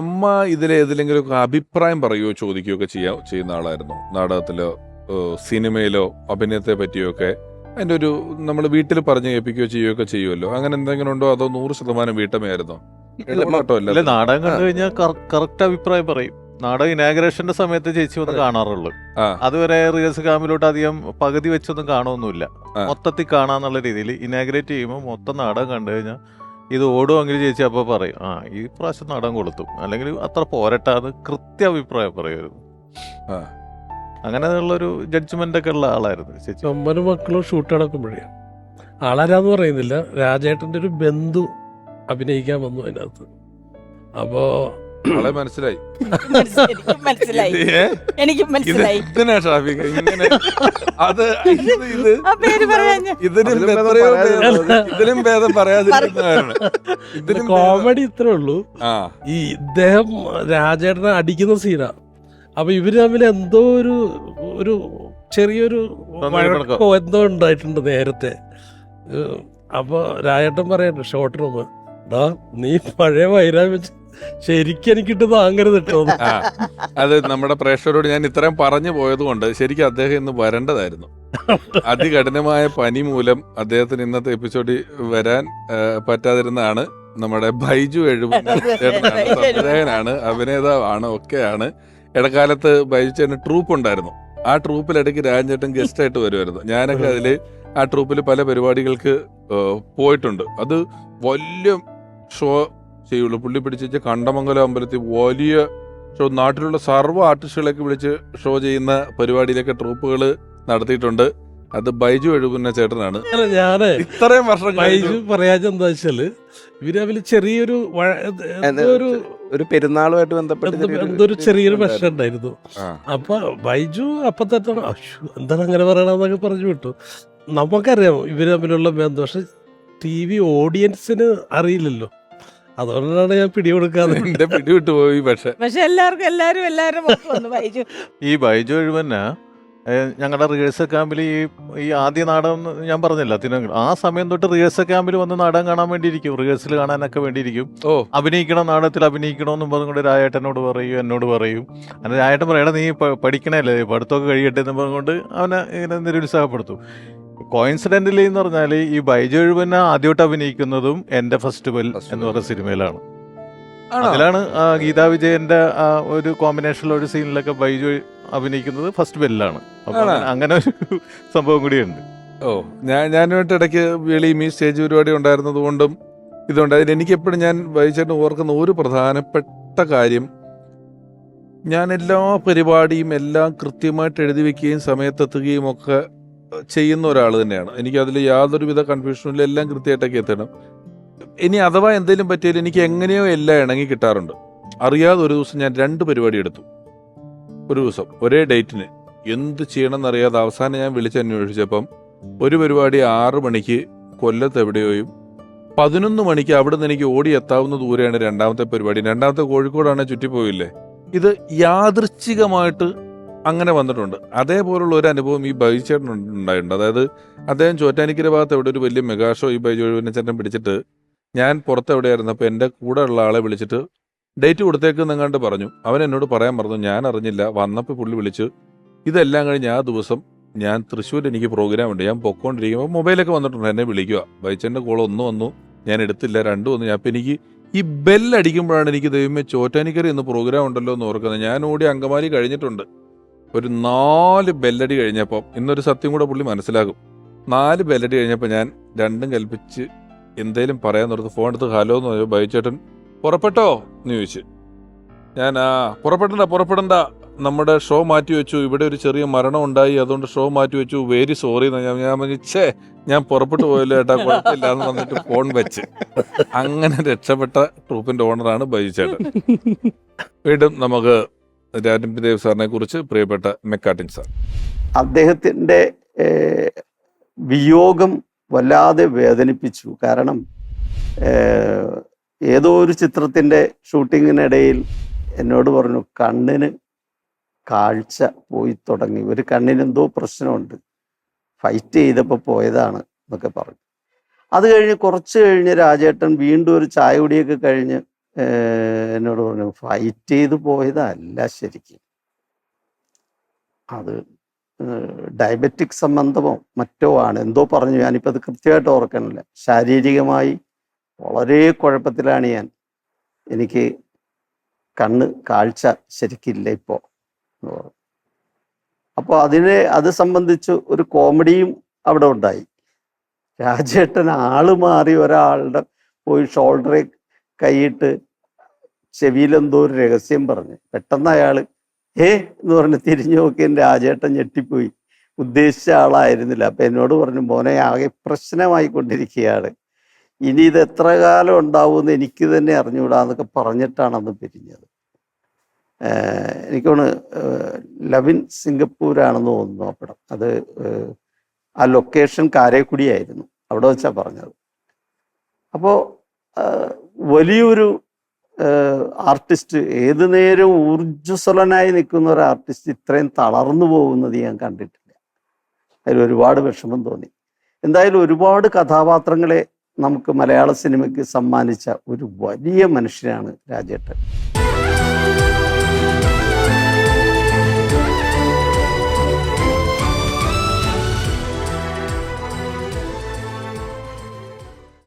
അമ്മ ഇതിലെ ഏതിലെങ്കിലും ഒക്കെ അഭിപ്രായം പറയുകയോ ചോദിക്കുകയോ ഒക്കെ ചെയ്യാ ചെയ്യുന്ന ആളായിരുന്നു. നാടകത്തിലോ സിനിമയിലോ അഭിനയത്തെ പറ്റിയോ ഒക്കെ അതിന്റെ ഒരു നമ്മൾ വീട്ടിൽ പറഞ്ഞു കേൾപ്പിക്കുകയോ ചെയ്യുകയോ ഒക്കെ ചെയ്യുമല്ലോ. അങ്ങനെ എന്തെങ്കിലും ഉണ്ടോ? അതോ നൂറ് ശതമാനം വീട്ടമ്മയായിരുന്നോ ഇടപെട്ടോ അല്ല അല്ല നാടകം കണ്ടു കഴിഞ്ഞാൽ കറക്റ്റ് അഭിപ്രായം പറയും. നാടകം ഇനാഗ്രേഷന്റെ സമയത്ത് ചേച്ചി ഒന്ന് കാണാറുള്ളൂ. ആ. അതുവരെ റിഹേഴ്സൽ ക്യാമ്പിലോട്ട് അധികം പകുതി വെച്ചൊന്നും കാണുമൊന്നുമില്ല മൊത്തത്തിൽ കാണാന്നുള്ള രീതിയിൽ ഇനാഗ്രേറ്റ് ചെയ്യുമ്പോൾ മൊത്തം നാടകം കണ്ടു കഴിഞ്ഞാൽ ഇത് ഓടുമെങ്കിൽ ചേച്ചി അപ്പോൾ പറയും ആ ഈ പ്രാവശ്യം നടൻ കൊളുത്തും. അല്ലെങ്കിൽ അത്ര പോരട്ടെ അത് കൃത്യ അഭിപ്രായം പറയുമായിരുന്നു ആ. അങ്ങനെയുള്ളൊരു ജഡ്ജ്മെന്റ് ഒക്കെ ഉള്ള ആളായിരുന്നു ചേച്ചി. ചൊമ്മനും മക്കളും ഷൂട്ട് നടക്കുമ്പോഴേ. ആളാരാന്ന് പറയുന്നില്ല. രാജേട്ടന്റെ ഒരു ബന്ധു അഭിനയിക്കാൻ വന്നു അതിനകത്ത്. അപ്പോ ആളെ മനസ്സിലായി. എനിക്കും മനസ്സിലായി. എനിക്കും മനസ്സിലായി. ട്രാഫിക് ഇങ്ങനെ? അത് ഇത് ഇത് ആ പേര് ഭേദം എത്രയോ. ഭേദം- ഇതിലും ഭേദം ഇതിലും ഭേദം- കോമഡി ഇത്രേ ഉള്ളൂ. ആ. ഈ ഇദ്ദേഹം രാജേട്ടനെ അടിക്കുന്ന സീനാ അപ്പൊ ഇവർ തമ്മിൽ എന്തോ ഒരു ഒരു ചെറിയൊരു വഴക്കോ എന്തോ ഉണ്ടായിട്ടുണ്ട് നേരത്തെ. ഏഹ് അപ്പൊ രാജേട്ടൻ പറയണ്ട ഷോർട്ട് റൂം ഡാ നീ പഴയ വൈരാ വെച്ച് ശരിക്കും എനിക്കിട്ട് താങ്ങരുത് കേട്ടോ അത് നമ്മുടെ പ്രേക്ഷകരോട് ഞാൻ ഇത്രയും പറഞ്ഞു പോയത് കൊണ്ട് ശരിക്കും അദ്ദേഹം ഇന്ന് വരേണ്ടതായിരുന്നു. അതികഠിനമായ പനി മൂലം അദ്ദേഹത്തിന് ഇന്നത്തെ എപ്പിസോഡിൽ വരാൻ പറ്റാതിരുന്നതാണ് നമ്മുടെ ബൈജു എഴുപ ചേട്ടനാണ് സംവിധായകനാണ് അഭിനേതാവാണ് ഒക്കെയാണ്. ഇടക്കാലത്ത് ബൈജു ചേട്ടന് ട്രൂപ്പ് ഉണ്ടായിരുന്നു. ആ ട്രൂപ്പിൽ ഇടയ്ക്ക് രാജേട്ടൻ ഗസ്റ്റ് ആയിട്ട് വരുമായിരുന്നു. ഞാനൊക്കെ അതിൽ ആ ട്രൂപ്പിൽ പല പരിപാടികൾക്ക് പോയിട്ടുണ്ട്. അത് വലിയ ഷോ ചെയ്യുള്ളൂ. പുള്ളി പിടിച്ച് കണ്ടമംഗലം അമ്പലത്തിൽ വലിയ ഷോ നാട്ടിലുള്ള സർവ ആർട്ടിസ്റ്റുകളൊക്കെ വിളിച്ച് ഷോ ചെയ്യുന്ന പരിപാടിയിലൊക്കെ ട്രൂപ്പുകൾ നടത്തിയിട്ടുണ്ട്. അത് ബൈജു എഴുകുന്ന ചേട്ടനാണ്. ഞാൻ ഇത്രയും വർഷം ബൈജു പറയാച്ചെന്താ വെച്ചാൽ ഇവർ ചെറിയൊരു ഒരു ഒരു പെരുന്നാളുമായിട്ട് ബന്ധപ്പെട്ട് എന്തൊരു ചെറിയൊരു- ഒരു ചെറിയൊരു ഉണ്ടായിരുന്നു. പ്രശ്നം ഉണ്ടായിരുന്നു. അപ്പൊ ബൈജു അപ്പൊ തന്നെ എന്താണ് അങ്ങനെ പറയണെന്നൊക്കെ പറഞ്ഞു വിട്ടു. നമുക്കറിയാം ഇവർ തമ്മിലുള്ള ബന്ധം. പക്ഷെ ടി വി ഓഡിയൻസിന് അറിയില്ലല്ലോ. അതുകൊണ്ടാണ് ഞാൻ പിടികൊടുക്കാതെ. എന്റെ പിടിവിട്ട് പോയി പക്ഷെ. പക്ഷെ എല്ലാവർക്കും എല്ലാവരും എല്ലാവരും ബൈജു. ഈ ബൈജു എഴുവന്ന ഞങ്ങളുടെ റിഹേഴ്സൽ ക്യാമ്പിൽ ഈ ഈ ആദ്യ നാടകം എന്ന് ഞാൻ പറഞ്ഞില്ല തിരുവനന്തപുരം. ആ സമയം തൊട്ട് റിഹേഴ്സൽ ക്യാമ്പിൽ വന്ന് നാടകം കാണാൻ വേണ്ടിയിരിക്കും. റിഹേഴ്സൽ കാണാനൊക്കെ വേണ്ടിയിരിക്കും. ഓ. അഭിനയിക്കണം നാടകത്തിൽ അഭിനയിക്കണമെന്നും പറഞ്ഞുകൊണ്ട് രായേട്ടനോട് പറയും എന്നോട് പറയും. അങ്ങനെ രായേട്ടൻ പറയണം നീ പഠിക്കണല്ലേ പഠിത്തമൊക്കെ കഴിയട്ടെ എന്ന് പറഞ്ഞുകൊണ്ട് അവനെ ഇങ്ങനെ നിരുത്സാഹപ്പെടുത്തും. കോയിൻസിഡന്റലി എന്ന് പറഞ്ഞാൽ ഈ ബൈജു എഴുപന ആദ്യമായിട്ട് അഭിനയിക്കുന്നതും എന്റെ ഫെസ്റ്റിവൽ ബെൽ എന്ന് പറഞ്ഞ സിനിമയിലാണ്. അതിലാണ് ഗീതാ വിജയന്റെ ഒരു കോമ്പിനേഷനിലെ ഒരു സീനിലൊക്കെ ബൈജു അഭിനയിക്കുന്നത് ഫസ്റ്റ് ബെല്ലാണ് അങ്ങനെ- ഒരു സംഭവം കൂടിയുണ്ട്. ഓ ഞാൻ ഞാനുമായിട്ട് ഇടയ്ക്ക് വെളിയും ഈ സ്റ്റേജ് പരിപാടി ഉണ്ടായിരുന്നത് കൊണ്ടും ഇതുണ്ട്. അതിന് എനിക്ക് എപ്പോഴും ഞാൻ വൈചേട്ടൻ ഓർക്കുന്ന ഒരു പ്രധാനപ്പെട്ട കാര്യം ഞാൻ എല്ലാ പരിപാടിയും എല്ലാം കൃത്യമായിട്ട് എഴുതി വെക്കുകയും സമയത്തെത്തുകയും ഒക്കെ ചെയ്യുന്ന ഒരാൾ തന്നെയാണ്. എനിക്ക് അതിൽ യാതൊരുവിധ ഇല്ല. എല്ലാം കൃത്യമായിട്ടൊക്കെ എത്തണം. ഇനി അഥവാ എന്തെങ്കിലും പറ്റിയാലും എനിക്ക് എങ്ങനെയോ എല്ലാം ഇണങ്ങി കിട്ടാറുണ്ട്. അറിയാതെ ഒരു ദിവസം ഞാൻ രണ്ട് പരിപാടി എടുത്തു. ഒരു ദിവസം ഒരേ ഡേറ്റിന്. എന്ത് ചെയ്യണമെന്ന് അറിയാതെ അവസാനം ഞാൻ വിളിച്ചന്വേഷിച്ചപ്പം ഒരു പരിപാടി ആറ് മണിക്ക് കൊല്ലത്ത് എവിടെയോയും പതിനൊന്ന് മണിക്ക് അവിടെ നിന്ന് എനിക്ക് ഓടി എത്താവുന്ന ദൂരെയാണ് രണ്ടാമത്തെ പരിപാടി. രണ്ടാമത്തെ കോഴിക്കോടാണ് ചുറ്റിപ്പോയില്ലേ? ഇത് യാദൃച്ഛികമായിട്ട് അങ്ങനെ വന്നിട്ടുണ്ട്. അതേപോലുള്ള ഒരു അനുഭവം ഈ ബൈചേട്ടൻ ഉണ്ടായിട്ടുണ്ട്. അതായത് അദ്ദേഹം ചോറ്റാനിക്കര ഭാഗത്ത് എവിടെ ഒരു വലിയ മെഗാ ഷോ ഈ ബൈജു ചേട്ടൻ പിടിച്ചിട്ട് ഞാൻ പുറത്ത് എവിടെയായിരുന്നു അപ്പോൾ എന്റെ കൂടെ ഉള്ള ആളെ വിളിച്ചിട്ട് ഡേറ്റ് കൊടുത്തേക്ക് നിങ്ങളുടെ പറഞ്ഞു. അവൻ എന്നോട് പറയാൻ പറഞ്ഞു ഞാൻ അറിഞ്ഞില്ല. വന്നപ്പോൾ പുള്ളി വിളിച്ച് ഇതെല്ലാം കഴിഞ്ഞ് ആ ദിവസം ഞാൻ തൃശ്ശൂർ എനിക്ക് പ്രോഗ്രാം ഉണ്ട്. ഞാൻ പൊക്കോണ്ടിരിക്കുമ്പോൾ മൊബൈലൊക്കെ വന്നിട്ടുണ്ട് എന്നെ വിളിക്കുക. ബൈച്ചേന്റെ കോൾ ഒന്ന് വന്നു. ഞാൻ എടുത്തില്ല. രണ്ടും വന്നു. അപ്പം എനിക്ക് ഈ ബെല്ലടിക്കുമ്പോഴാണ് എനിക്ക് ദൈവമേ ചോറ്റാനിക്കറി എന്ന് പ്രോഗ്രാം ഉണ്ടല്ലോ എന്ന് ഓർക്കുന്നത്. ഞാൻ ഓടി അങ്കമാലി കഴിഞ്ഞിട്ടുണ്ട്. ഒരു നാല് ബെല്ലടി കഴിഞ്ഞപ്പോൾ ഇന്നൊരു സത്യം കൂടെ പുള്ളി മനസ്സിലാകും. നാല് ബെല്ലടി കഴിഞ്ഞപ്പോൾ ഞാൻ രണ്ടും കൽപ്പിച്ച് എന്തേലും പറയാൻ നിർത്ത് ഫോൺ എടുത്ത് ഹലോ എന്ന് പറഞ്ഞു ബൈച്ചേട്ടൻ പുറപ്പെട്ടോ? എന്ന് ചോദിച്ചു. ഞാൻ ആ പുറപ്പെടണ്ട പുറപ്പെടണ്ട. നമ്മുടെ ഷോ മാറ്റി വെച്ചു. ഇവിടെ ഒരു ചെറിയ മരണം ഉണ്ടായി. അതുകൊണ്ട് ഷോ മാറ്റി വെച്ചു. വെരി സോറി ഞാൻ ഞാൻ പറഞ്ഞു ഛേ ഞാൻ പുറപ്പെട്ടു പോയല്ലോ ഏട്ടാ കുഴപ്പമില്ല എന്ന് പറഞ്ഞിട്ട് ഫോൺ വെച്ച്. അങ്ങനെ രക്ഷപ്പെട്ട ട്രൂപ്പിന്റെ ഓണറാണ് ബൈജു ചേട്ടൻ വീണ്ടും നമുക്ക് രാജൻപിദേവ് സാറിനെ കുറിച്ച് പ്രിയപ്പെട്ട മെക്കാട്ടിൻ സാർ. അദ്ദേഹത്തിന്റെ വിയോഗം വല്ലാതെ വേദനിപ്പിച്ചു. കാരണം ഏതോ ഒരു ചിത്രത്തിന്റെ ഷൂട്ടിങ്ങിനിടയിൽ എന്നോട് പറഞ്ഞു കണ്ണിന് കാഴ്ച പോയി തുടങ്ങി. ഒരു കണ്ണിന് എന്തോ പ്രശ്നമുണ്ട്. ഫൈറ്റ് ചെയ്തപ്പോൾ പോയതാണ് എന്നൊക്കെ പറഞ്ഞു. അത് കഴിഞ്ഞ് കുറച്ച് കഴിഞ്ഞ് രാജേട്ടൻ വീണ്ടും ഒരു ചായ കുടിയൊക്കെ കഴിഞ്ഞ് എന്നോട് പറഞ്ഞു ഫൈറ്റ് ചെയ്ത് പോയതല്ല ശരിക്കും. അത് ഡയബറ്റിക് സംബന്ധമോ മറ്റോ ആണ്. എന്തോ പറഞ്ഞു. ഞാനിപ്പോൾ അത് കൃത്യമായിട്ട് ഓർക്കണില്ല. ശാരീരികമായി വളരെ കുഴപ്പത്തിലാണ് ഞാൻ. എനിക്ക് കണ്ണ് കാഴ്ച ശരിക്കില്ല ഇപ്പോൾ എന്ന് പറഞ്ഞു. അപ്പോൾ അതിനെ അത് സംബന്ധിച്ച് ഒരു കോമഡിയും അവിടെ ഉണ്ടായി. രാജേട്ടൻ ആൾ മാറി ഒരാളുടെ പോയി ഷോൾഡറെ കൈയിട്ട് ചെവിയിലെന്തോ ഒരു രഹസ്യം പറഞ്ഞു. പെട്ടെന്ന് അയാൾ ഏ എന്ന് പറഞ്ഞ് തിരിഞ്ഞു നോക്കി എന്റെ ആചേട്ടൻ ഞെട്ടിപ്പോയി. ഉദ്ദേശിച്ച ആളായിരുന്നില്ല. അപ്പം എന്നോട് പറഞ്ഞു മോനെ ആകെ പ്രശ്നമായി കൊണ്ടിരിക്കുകയാണ് ഇനി ഇത് എത്ര കാലം ഉണ്ടാവുമെന്ന് എനിക്ക് തന്നെ അറിഞ്ഞുകൂടാന്നൊക്കെ പറഞ്ഞിട്ടാണ് അന്ന് പിരിഞ്ഞത്. എനിക്കോണ് ലവിൻ സിംഗപ്പൂരാണെന്ന് തോന്നുന്നു ആ പടം. അത് ആ ലൊക്കേഷൻ കാരേക്കുടിയായിരുന്നു. അവിടെ വെച്ചാണ് പറഞ്ഞത്. അപ്പോൾ വലിയൊരു ആർട്ടിസ്റ്റ് ഏതു നേരവും ഊർജസ്വലനായി നിൽക്കുന്ന ഒരു ആർട്ടിസ്റ്റ് ഇത്രയും തളർന്നു പോകുന്നത് ഞാൻ കണ്ടിട്ടില്ല. അതിൽ ഒരുപാട് വിഷമം തോന്നി. എന്തായാലും ഒരുപാട് കഥാപാത്രങ്ങളെ നമുക്ക് മലയാള സിനിമയ്ക്ക് സമ്മാനിച്ച ഒരു വലിയ മനുഷ്യനാണ് രാജേട്ടൻ.